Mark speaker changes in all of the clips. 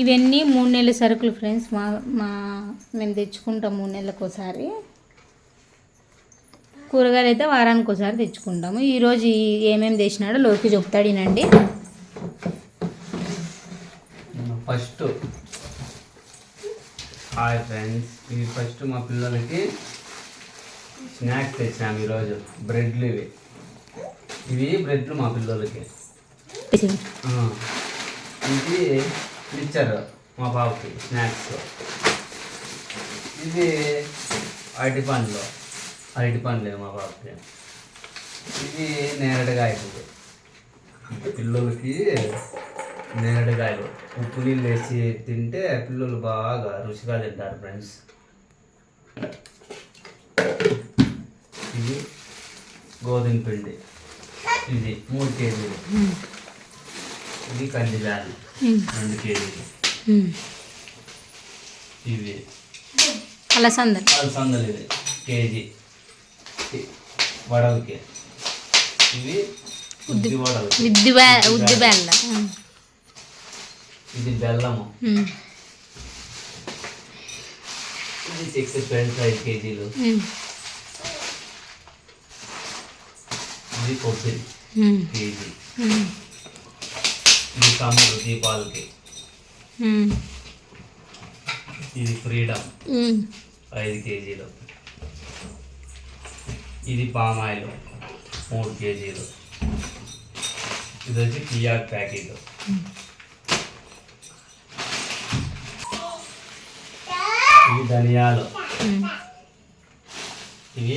Speaker 1: ఇవన్నీ మూడు నెలల సరుకులు ఫ్రెండ్స్. మా మా మేము తెచ్చుకుంటాం మూడు నెలలకు ఒకసారి కూరగాయలు అయితే వారానికి ఒకసారి తెచ్చుకుంటాము ఈరోజు ఏమేమి తెచ్చినాడో లోకి చెప్తాడు ఈనండి
Speaker 2: ఫస్ట్ హాయ్ ఫ్రెండ్స్. ఇది ఫస్ట్ మా పిల్లలకి స్నాక్స్ తెచ్చాము ఈరోజు. బ్రెడ్లు ఇవి. ఇవి బ్రెడ్లు మా పిల్లలకి. ఇది ఇచ్చారు మా బాబుకి స్నాక్స్. ఇది అరటి పండ్లు. అరటి పండ్లు మా బాబుకి. ఇది నేరడకాయ ఇది పిల్లలకి నేరడకాయలు ఉప్పు నీళ్ళు వేసి తింటే పిల్లలు బాగా రుచిగా తింటారు ఫ్రెండ్స్. ఇది గోధుమ పిండి. ఇది మూడు కేజీలు. ఇది కందిబ్యాలు రెండు కేజీలు ఇవి
Speaker 1: అలసందలు
Speaker 2: అలసందలు ఇది. K G. వడలకి. ఇవి ఉద్ది వడలు
Speaker 1: ఉద్ది ఉద్ది బెల్ల
Speaker 2: ఇది బెల్లము. ఇది సిక్స్ ట్వంటీ ఫైవ్ కేజీలు. ఇది కొబ్బరి కేజీ. ఇది కమ్ముడు దీపాలకి ఇది ఫ్రీడమ్ ఐదు కేజీలు ఇది పామాయిల్ మూడు కేజీలు ఇది వచ్చి పియాక్ ప్యాకెట్ ఇవి ధనియాలు ఇవి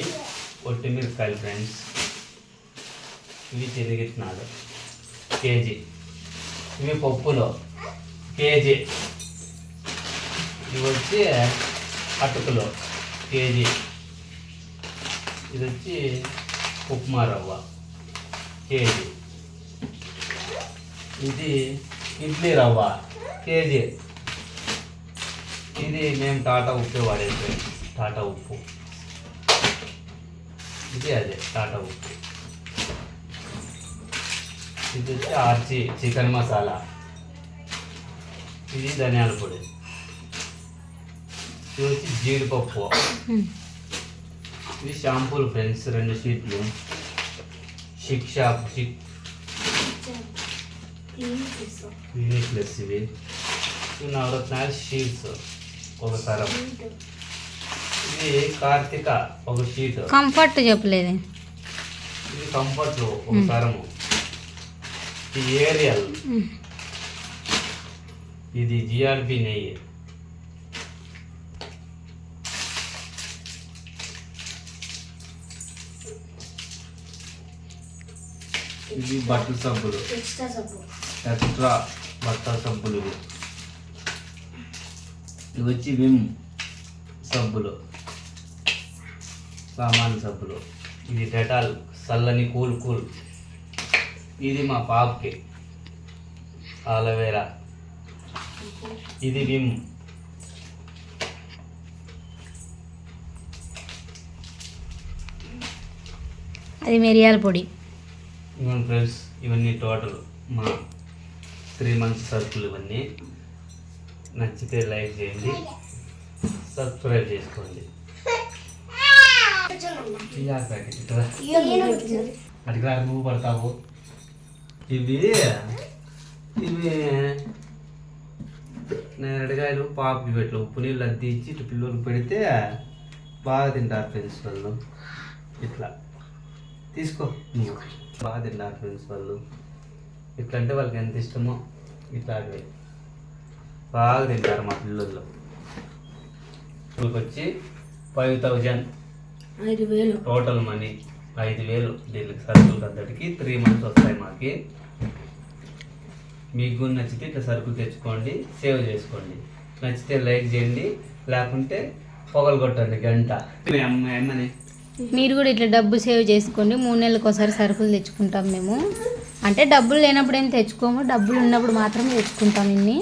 Speaker 2: మిరపకాయలు ఫ్రెండ్స్ ఇవి తిరిగిట్నాలు కేజీ ఇవి పప్పులో కేజీ. ఇవి వచ్చి అటుకులు కేజీ. ఇది వచ్చి ఉప్మా రవ్వ కేజీ. ఇది ఇడ్లీ రవ్వ కేజీ. ఇది మేము టాటా ఉప్పు వాడేది టాటా ఉప్పు. ఇది అదే టాటా ఉప్పు. ఇది వచ్చి ఆర్చి చికెన్ మసాలా. ఇది ధనియాల పొడి. ఇది వచ్చి జీడిపప్పు. ఇవి షాంపూలు ఫ్రెండ్స్ రెండు షీట్లు. షిక్ క్లినిక్ ప్లస్ ఇవి ఇవి నవరత్నాలు షీట్స్ ఒక సరం ఇది కార్తీక ఒక షీట్.
Speaker 1: కంఫర్ట్ చెప్పలేదు.
Speaker 2: ఇది కంఫర్ట్ ఒక ఇది ఏరియల్. ఇది జిఆర్పి నెయ్యి. ఇవి బట్టల సబ్బులు. ఎక్స్ట్రా బట్టల సబ్బులు ఇవి. ఇవి వచ్చి విమ్ సబ్బులు. సామాన్ సబ్బులు. ఇది డెటాల్ చల్లని కూల్ కూల్. ఇది మా పాపకి. ఆలవేరా. ఇది విమ్.
Speaker 1: అది మిరియాల పొడి.
Speaker 2: ఇవన్నీ ఫ్రెండ్స్ ఇవన్నీ టోటల్ మా త్రీ మంత్స్ సరుకులు ఇవన్నీ. నచ్చితే లైక్ చేయండి. సబ్స్క్రైబ్ చేసుకోండి. ఇయ్యాల ప్యాకెట్ ఇట్లా. అడిగి నువ్వు పడతావు. ఇవి ఇవి నేరడికాయలు పాపకి పెట్లు ఉప్పు నీళ్ళు అద్ది ఇచ్చి ఇటు పిల్లలకు పెడితే బాగా తింటారు ఫ్రెండ్స్ వాళ్ళు. ఇట్లా. తీసుకో. బాగా తింటారు ఫ్రెండ్స్ వాళ్ళు. ఇట్లా అంటే వాళ్ళకి ఎంత ఇష్టమో ఇట్లాంటివి. బాగా తింటారు మా పిల్లలు. వచ్చి ఫైవ్ థౌజండ్ టోటల్ మనీ ఐదు వేలు దీనికి సరుకులు అంతటికి త్రీ మంత్స్ వస్తాయి మాకి. మీకు కూడా నచ్చితే ఇట్లా సరుకులు తెచ్చుకోండి సేవ్ చేసుకోండి. నచ్చితే లైక్ చేయండి లేకుంటే పొగలు కొట్టండి గంట. అమ్మని.
Speaker 1: మీరు కూడా ఇట్లా డబ్బు సేవ్ చేసుకోండి. మూడు నెలలకు ఒకసారి సరుకులు తెచ్చుకుంటాం మేము. అంటే డబ్బులు లేనప్పుడు ఏం తెచ్చుకోము. డబ్బులు ఉన్నప్పుడు మాత్రం తెచ్చుకుంటాం ఇన్ని.